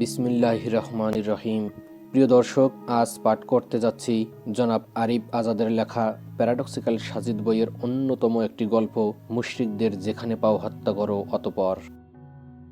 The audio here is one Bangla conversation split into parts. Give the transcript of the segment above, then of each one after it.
বিসমিল্লাহ রহমান রহিম প্রিয় দর্শক, আজ পাঠ করতে যাচ্ছি জনাব আরিফ আজাদের লেখা প্যারাডক্সিক্যাল সাজিদ বইয়ের অন্যতম একটি গল্প, মুশরিকদের যেখানে পাও হত্যা করো অতপর।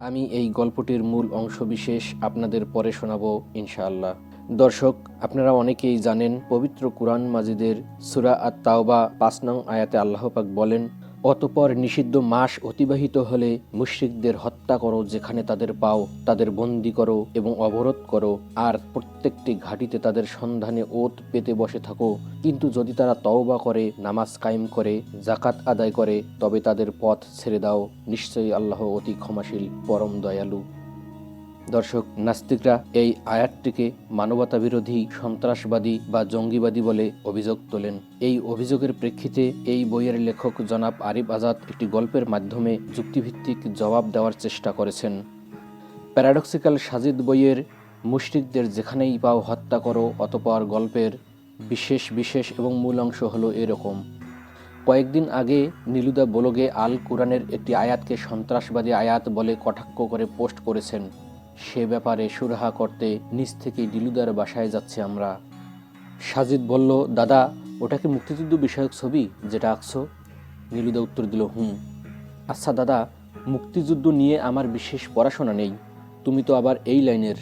আমি এই গল্পটির মূল অংশ বিশেষ আপনাদের পরে শোনাবো, ইনশাআল্লাহ। দর্শক, আপনারা অনেকেই জানেন, পবিত্র কুরআন মাজিদের সুরা আত তাওবা পাঁচ নং আয়াতে আল্লাহ পাক বলেন অতপর নিষিদ্ধ মাস অতিবাহিত হলে মুশ্রিকদের হত্যা করো যেখানে তাদের পাও, তাদের বন্দি করো এবং অবরোধ করো। আর প্রত্যেকটি ঘাটিতে তাদের সন্ধানে ওত পেতে বসে থাকো। কিন্তু যদি তারা তওবা করে, নামাজ কায়েম করে জাকাত আদায় করে, তবে তাদের পথ ছেড়ে দাও। নিশ্চয়ই আল্লাহ অতি ক্ষমাশীল, পরম দয়ালু। দর্শক, নাস্তিকরা এই আয়াতটিকে মানবতা বিরোধী সন্ত্রাসবাদী বা জঙ্গিবাদী বলে অভিযোগ তোলেন। এই অভিযোগের প্রেক্ষিতে এই বইয়ের লেখক জনাব আরিফ আজাদ একটি গল্পের মাধ্যমে যুক্তিভিত্তিক জবাব দেওয়ার চেষ্টা করেছেন। প্যারাডক্সিক্যাল সাজিদ বইয়ের মুশরিকদের যেখানেই পাও হত্যা করো অতপর গল্পের বিশেষ বিশেষ এবং মূল অংশ হলো এরকম। কয়েকদিন আগে নীলুদা বলগে আল কোরআনের একটি আয়াতকে সন্ত্রাসবাদী আয়াত বলে কটাক্ষ করে পোস্ট করেছেন। সে ব্যাপারে সুরাহা করতে নিচ থেকে ডিলুদার বাসায় যাচ্ছে আমরা। সাজিদ বলল, দাদা, ওটা কি মুক্তিযুদ্ধ বিষয়ক ছবি যেটা আঁকছো? নীলুদা উত্তর দিল, হুম। আচ্ছা দাদা, মুক্তিযুদ্ধ নিয়ে আমার বিশেষ পড়াশোনা নেই। তুমি তো আবার এই লাইনের,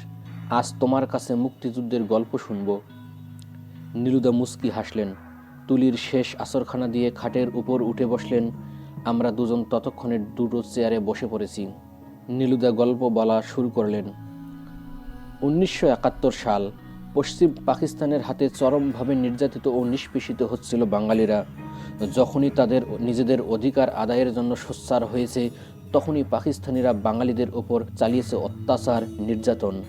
আজ তোমার কাছে মুক্তিযুদ্ধের গল্প শুনব। নীলুদা মুস্কি হাসলেন। তুলির শেষ আসরখানা দিয়ে খাটের উপর উঠে বসলেন। আমরা দুজন ততক্ষণে দুটো চেয়ারে বসে পড়েছি। নীলুদা গল্প বলা শুরু করলেন। উনিশশো একাত্তর সাল পশ্চিম পাকিস্তানের হাতে চরমভাবে নির্যাতিত ও নিষ্পেষিত হচ্ছিল বাঙালিরা। যখনই তাদের নিজেদের অধিকার আদায়ের জন্য সোচ্চার হয়েছে, তখনই পাকিস্তানিরা বাঙালিদের ওপর চালিয়েছে অত্যাচার, নির্যাতন।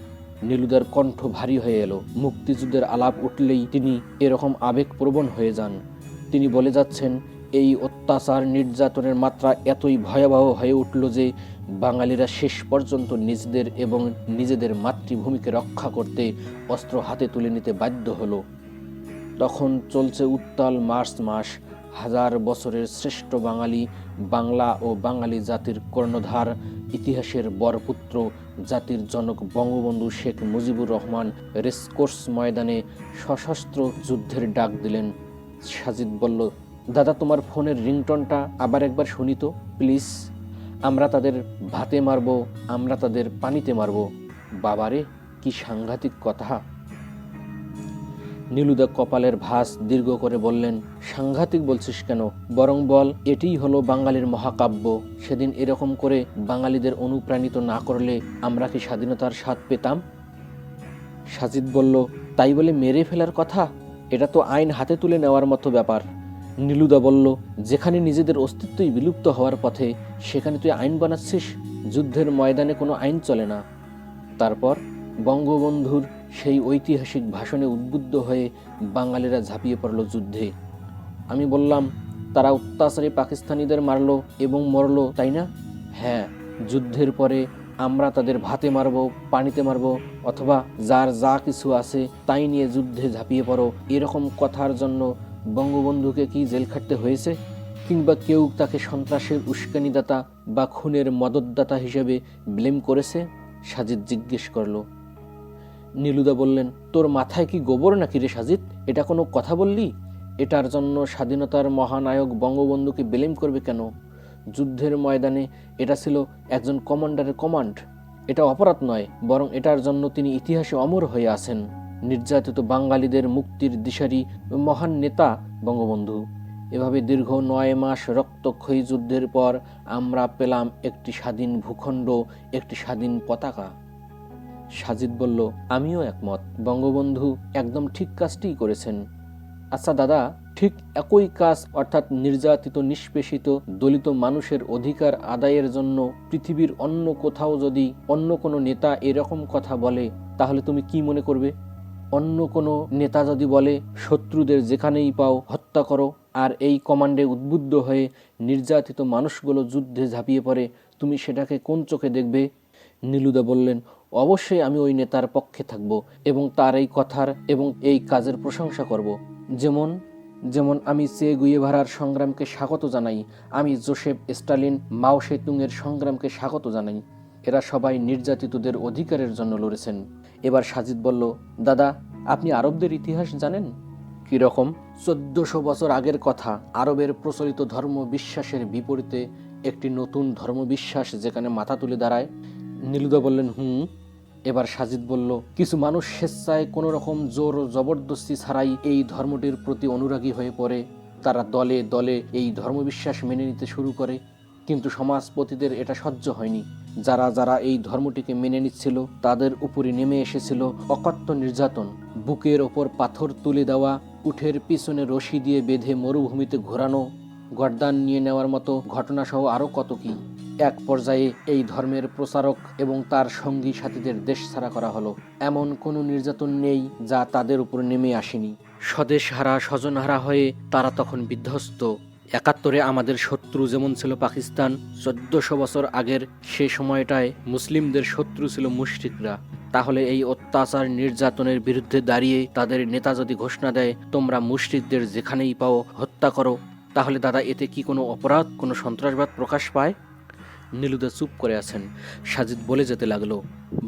নীলুদার কণ্ঠ ভারী হয়ে এলো। মুক্তিযুদ্ধের আলাপ উঠলেই তিনি এরকম আবেগপ্রবণ হয়ে যান। তিনি বলে যাচ্ছেন, এই অত্যাচার, নির্যাতনের মাত্রা এতই ভয়াবহ হয়ে উঠল যে বাঙালিরা শেষ পর্যন্ত নিজেদের এবং নিজেদের মাতৃভূমিকে রক্ষা করতে অস্ত্র হাতে তুলে নিতে বাধ্য হলো। তখন চলছে উত্তাল মার্চ মাস। হাজার বছরের শ্রেষ্ঠ বাঙালি, বাংলা ও বাঙালি জাতির কর্ণধার, ইতিহাসের বরপুত্র, জাতির জনক বঙ্গবন্ধু শেখ মুজিবুর রহমান রেসকোর্স ময়দানে সশস্ত্র যুদ্ধের ডাক দিলেন। সাজিদ বলল, দাদা, তোমার ফোনের রিংটনটা আবার একবার শুনি তো, প্লিজ। আমরা তাদের ভাতে মারবো, আমরা তাদের পানিতে মারবো। বাবারে, কি সাংঘাতিক কথা। নীলুদা কপালের ভাস দীর্ঘ করে বললেন, সাংঘাতিক বলছিস কেন? বরং বল, এটিই হলো বাঙালির মহাকাব্য। সেদিন এরকম করে বাঙালিদের অনুপ্রাণিত না করলে আমরা কি স্বাধীনতার স্বাদ পেতাম? সাজিদ বলল, তাই বলে মেরে ফেলার কথা? এটা তো আইন হাতে তুলে নেওয়ার মতো ব্যাপার। নীলুদা বলল, যেখানে নিজেদের অস্তিত্বই বিলুপ্ত হওয়ার পথে, সেখানে তুই আইন বানাচ্ছিস? যুদ্ধের ময়দানে কোনো আইন চলে না। তারপর বঙ্গবন্ধুর সেই ঐতিহাসিক ভাষণে উদ্বুদ্ধ হয়ে বাঙালিরা ঝাঁপিয়ে পড়ল যুদ্ধে। আমি বললাম, তারা অত্যাচারে পাকিস্তানিদের মারলো এবং মরল, তাই না? হ্যাঁ যুদ্ধের পরে আমরা তাদের ভাতে মারবো, পানিতে মারবো, অথবা যার যা কিছু আছে তাই নিয়ে যুদ্ধে ঝাঁপিয়ে পড়ো। এরকম কথার জন্য বঙ্গবন্ধুকে কি জেল খাটতে হয়েছে কিংবা কেউ তাকে সন্ত্রাসের উস্কানিদাতা বা খুনের মদতদাতা হিসেবে ব্লেম করেছে? সাজিদ জিজ্ঞেস করল। নীলুদা বললেন, তোর মাথায় কি গোবর নাকি রে সাজিদ? এটা কোনো কথা বললি? এটার জন্য স্বাধীনতার মহানায়ক বঙ্গবন্ধুকে ব্লেম করবে কেন? যুদ্ধের ময়দানে এটা ছিল একজন কমান্ডারের কমান্ড। এটা অপরাধ নয়, বরং এটার জন্য তিনি ইতিহাসে অমর হয়ে আছেন। নির্যাতিত বাঙালিদের মুক্তির দিশারি মহান নেতা বঙ্গবন্ধু। এভাবে দীর্ঘ নয় মাস রক্তক্ষয়ী যুদ্ধের পর আমরা পেলাম একটি স্বাধীন ভূখণ্ড, একটি স্বাধীন পতাকা। সাজিদ বলল, আমিও একমত। বঙ্গবন্ধু একদম ঠিক কাজটিই করেছেন। আচ্ছা দাদা, ঠিক একই কাজ অর্থাৎ নির্যাতিত, নিষ্পেষিত, দলিত মানুষের অধিকার আদায়ের জন্য পৃথিবীর অন্য কোথাও যদি অন্য কোনো নেতা এরকম কথা বলে, তাহলে তুমি কি মনে করবে? অন্য কোনো নেতা যদি বলে, শত্রুদের যেখানেই পাও হত্যা করো, আর এই কমান্ডে উদ্বুদ্ধ হয়ে নির্যাতিত মানুষগুলো যুদ্ধে ঝাঁপিয়ে পড়ে, তুমি সেটাকে কোন চোখে দেখবে? নীলুদা বললেন, অবশ্যই আমি ওই নেতার পক্ষে থাকব এবং তার এই কথার এবং এই কাজের প্রশংসা করব। যেমন যেমন আমি চে গুয়েভারার সংগ্রামকে স্বাগত জানাই, আমি জোসেফ স্টালিন মাও সেতুংয়ের সংগ্রামকে স্বাগত জানাই। এরা সবাই নির্যাতিতদের অধিকারের জন্য লড়েছেন। এবার সাজিদ বলল, দাদা, আপনি আরবদের ইতিহাস জানেন? কীরকম? চোদ্দশো বছর আগের কথা, আরবের প্রচলিত ধর্ম বিশ্বাসের বিপরীতে একটি নতুন ধর্মবিশ্বাস যেখানে মাথা তুলে দাঁড়ায়। নীলুদা বললেন, হুম। এবার সাজিদ বলল, কিছু মানুষ স্বেচ্ছায় কোনো রকম জোর জবরদস্তি ছাড়াই এই ধর্মটির প্রতি অনুরাগী হয়ে পড়ে। তারা দলে দলে এই ধর্মবিশ্বাস মেনে নিতে শুরু করে। কিন্তু সমাজপতিদের এটা সহ্য হয়নি। যারা যারা এই ধর্মটিকে মেনে নিচ্ছিল, তাদের উপরে নেমে এসেছিল অকথ্য নির্যাতন। বুকের ওপর পাথর তুলে দেওয়া, উঠের পিছনে রশি দিয়ে বেঁধে মরুভূমিতে ঘোরানো, গর্দান নিয়ে নেওয়ার মতো ঘটনাসহ আরও কত কি। এক পর্যায়ে এই ধর্মের প্রচারক এবং তার সঙ্গী সাথীদের দেশ ছাড়া করা হলো। এমন কোনো নির্যাতন নেই যা তাদের উপর নেমে আসেনি। স্বদেশ স্বদেশহারা, স্বজনহারা হয়ে তারা তখন বিধ্বস্ত। একাত্তরে আমাদের শত্রু যেমন ছিল পাকিস্তান, চোদ্দশো বছর আগের সে সময়টায় মুসলিমদের শত্রু ছিল মুশরিকরা। তাহলে এই অত্যাচার নির্যাতনের বিরুদ্ধে দাঁড়িয়ে তাদের নেতা যদি ঘোষণা দেয়, তোমরা মুশরিকদের যেখানেই পাও হত্যা করো, তাহলে দাদা, এতে কি কোনো অপরাধ, কোনো সন্ত্রাসবাদ প্রকাশ পায়? নীলুদা চুপ করে আছেন। সাজিদ বলে যেতে লাগল,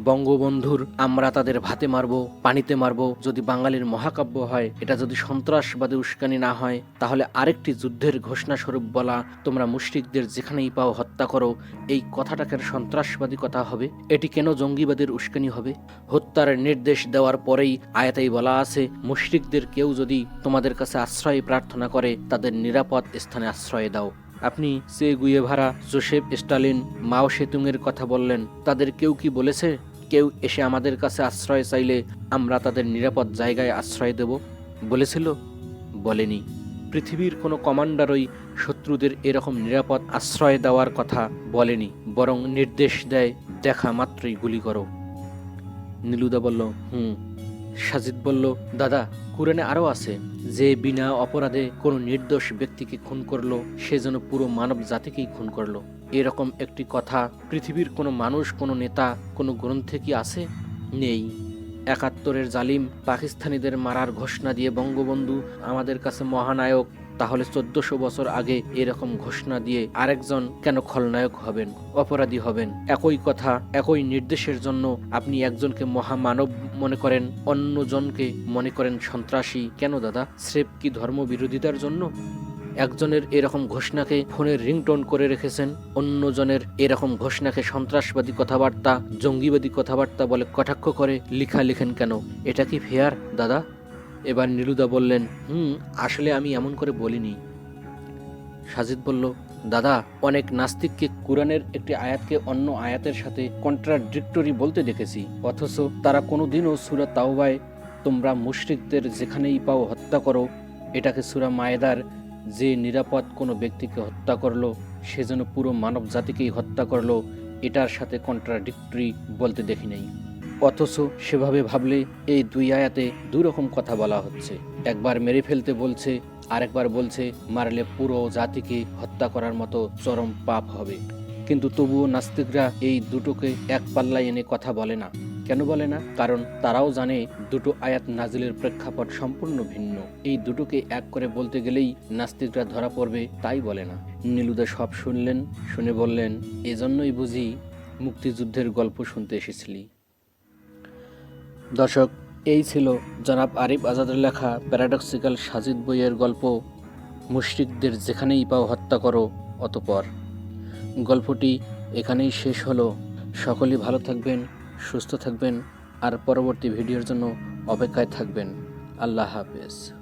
বঙ্গবন্ধুর আমরা তাদের ভাতে মারবো, পানিতে মারবো, যদি বাঙালির মহাকাব্য হয়, এটা যদি সন্ত্রাসবাদী উস্কানি না হয়, তাহলে আরেকটি যুদ্ধের ঘোষণা স্বরূপ বলা, তোমরা মুশরিকদের যেখানেই পাও হত্যা করো, এই কথাটাকে সন্ত্রাসবাদী কথা হবে? এটি কেন জঙ্গিবাদের উস্কানি হবে? হত্যার নির্দেশ দেওয়ার পরেই আয়াতেই বলা আছে, মুশরিকদের কেউ যদি তোমাদের কাছে আশ্রয় প্রার্থনা করে, তাদের নিরাপদ স্থানে আশ্রয় দাও। আপনি সে গুয়েভারা, জোসেফ, স্টালিন, মাও সেতুংয়ের কথা বললেন। তাদের কেউ কি বলেছে? কেউ এসে আমাদের কাছে আশ্রয় চাইলে আমরা তাদের নিরাপদ জায়গায় আশ্রয় দেব? বলেছিল? বলেনি। পৃথিবীর কোনো কমান্ডারই শত্রুদের এরকম নিরাপদ আশ্রয় দেওয়ার কথা বলেনি, বরং নির্দেশ দেয়, দেখা মাত্রই গুলি করো। নীলুদা বলল, হুম। সাজিদ বলল, দাদা, কোরআনে আরও আছে, যে বিনা অপরাধে কোনো নির্দোষ ব্যক্তিকে খুন করল, সে যেন পুরো মানব জাতিকেই খুন করল। এরকম একটি কথা পৃথিবীর কোনো মানুষ, কোনো নেতা, কোনো গ্রন্থে কি আছে? নেই। একাত্তরের জালিম পাকিস্তানিদের মারার ঘোষণা দিয়ে বঙ্গবন্ধু আমাদের কাছে মহানায়ক তাহলে চোদ্দশো বছর আগে এরকম ঘোষণা দিয়ে আরেকজন কেন খলনায়ক হবেন, অপরাধী হবেন? একই কথা, একই নির্দেশের জন্য আপনি একজনকে মহামানব মনে করেন, অন্যজনকে মনে করেন সন্ত্রাসী। কেন দাদা? স্রেফ কি ধর্ম বিরোধিতার জন্য? একজনের এরকম ঘোষণাকে ফোনের রিংটোন করে রেখেছেন, অন্যজনের এরকম ঘোষণাকে সন্ত্রাসবাদী কথাবার্তা, জঙ্গিবাদী কথাবার্তা বলে কটাক্ষ করে লিখা লিখেন কেন? এটা কি ফেয়ার দাদা? এবার নীলুদা বললেন, হুম, আসলে আমি এমন করে বলিনি। সাজিদ বলল, দাদা, অনেক নাস্তিককে কোরআনের একটি আয়াতকে অন্য আয়াতের সাথে কন্ট্রাডিক্টরি বলতে দেখেছি। অথচ তারা কোনোদিনও সুরা তাওবায় তোমরা মুশরিকদের যেখানেই পাও হত্যা করো, এটাকে সুরা মায়েদার যে নিরাপদ কোনো ব্যক্তিকে হত্যা করল, সে যেন পুরো মানব জাতিকেই হত্যা করল, এটার সাথে কন্ট্রাডিক্টরি বলতে দেখি নাই। অথচ সেভাবে ভাবলে এই দুই আয়াতে দুই রকম কথা বলা হচ্ছে। একবার মেরে ফেলতে বলছে, আরেকবার বলছে, মারলে পুরো জাতিকে হত্যা করার মতো চরম পাপ হবে। কিন্তু তবুও নাস্তিকরা এই দুটোকে এক পাল্লায় এনে কথা বলে না। কেন বলে না? কারণ তারাও জানে দুটো আয়াত নাজিলের প্রেক্ষাপট সম্পূর্ণ ভিন্ন। এই দুটোকে এক করে বলতে গেলেই নাস্তিকরা ধরা পড়বে, তাই বলে না। নীলুদা সব শুনলেন, শুনে বললেন, এজন্যই বুঝি মুক্তিযুদ্ধের গল্প শুনতে এসেছিলি। দর্শক, এই ছিল জনাব আরিফ আজাদের লেখা প্যারাডক্সিক্যাল সাজিদ বইয়ের গল্প, মুশরিকদের যেখানেই পাও হত্যা করো অতপর। গল্পটি এখানেই শেষ হলো। সকলেই ভালো থাকবেন, সুস্থ থাকবেন, আর পরবর্তী ভিডিওর জন্য অপেক্ষায় থাকবেন। আল্লাহ হাফেজ।